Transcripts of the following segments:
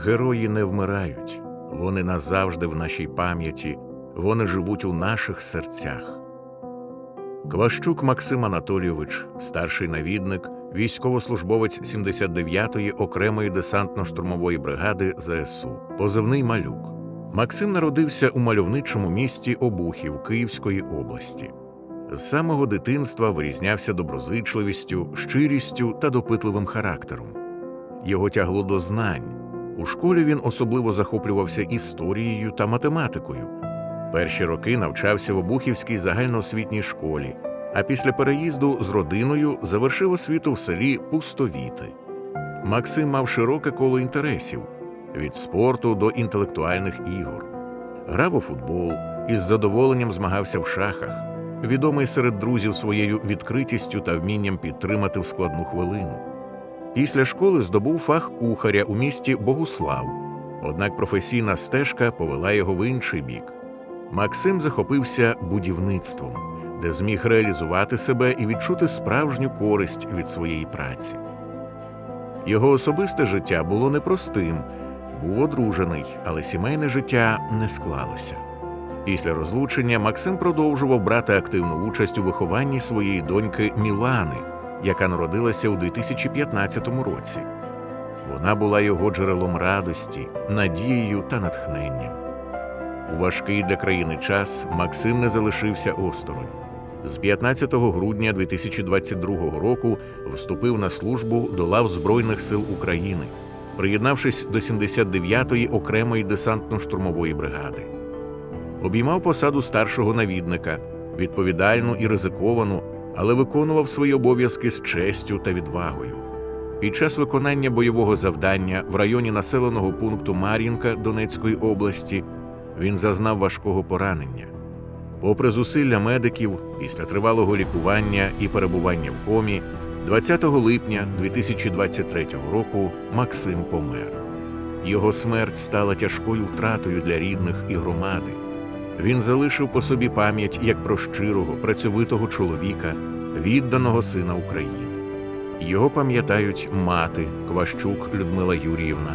Герої не вмирають, вони назавжди в нашій пам'яті, вони живуть у наших серцях. Кващук Максим Анатолійович, старший навідник, військовослужбовець 79-ї окремої десантно-штурмової бригади ЗСУ, позивний малюк. Максим народився у мальовничому місті Обухів Київської області. З самого дитинства вирізнявся доброзичливістю, щирістю та допитливим характером. Його тягло до знань. У школі він особливо захоплювався історією та математикою. Перші роки навчався в Обухівській загальноосвітній школі, а після переїзду з родиною завершив освіту в селі Пустовіти. Максим мав широке коло інтересів від спорту до інтелектуальних ігор. Грав у футбол і з задоволенням змагався в шахах, відомий серед друзів своєю відкритістю та вмінням підтримати в складну хвилину. Після школи здобув фах кухаря у місті Богуслав, однак професійна стежка повела його в інший бік. Максим захопився будівництвом, де зміг реалізувати себе і відчути справжню користь від своєї праці. Його особисте життя було непростим, був одружений, але сімейне життя не склалося. Після розлучення Максим продовжував брати активну участь у вихованні своєї доньки Мілани, яка народилася у 2015 році. Вона була його джерелом радості, надією та натхненням. У важкий для країни час Максим не залишився осторонь. З 15 грудня 2022 року вступив на службу до лав Збройних сил України, приєднавшись до 79-ї окремої десантно-штурмової бригади. Обіймав посаду старшого навідника, відповідальну і ризиковану, але виконував свої обов'язки з честю та відвагою. Під час виконання бойового завдання в районі населеного пункту Мар'їнка Донецької області він зазнав важкого поранення. Попри зусилля медиків, після тривалого лікування і перебування в комі, 20 липня 2023 року Максим помер. Його смерть стала тяжкою втратою для рідних і громади. Він залишив по собі пам'ять як про щирого, працьовитого чоловіка, відданого сина України. Його пам'ятають мати Кващук Людмила Юріївна,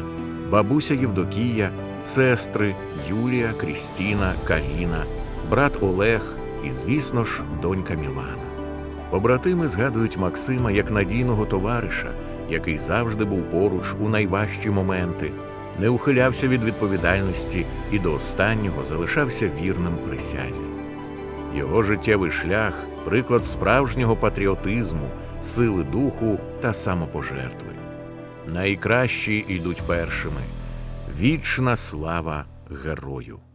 бабуся Євдокія, сестри Юлія, Крістіна, Каріна, брат Олег і, звісно ж, донька Мілана. Побратими згадують Максима як надійного товариша, який завжди був поруч у найважчі моменти, не ухилявся від відповідальності і до останнього залишався вірним присязі. Його життєвий шлях приклад справжнього патріотизму, сили духу та самопожертви. Найкращі йдуть першими. Вічна слава герою!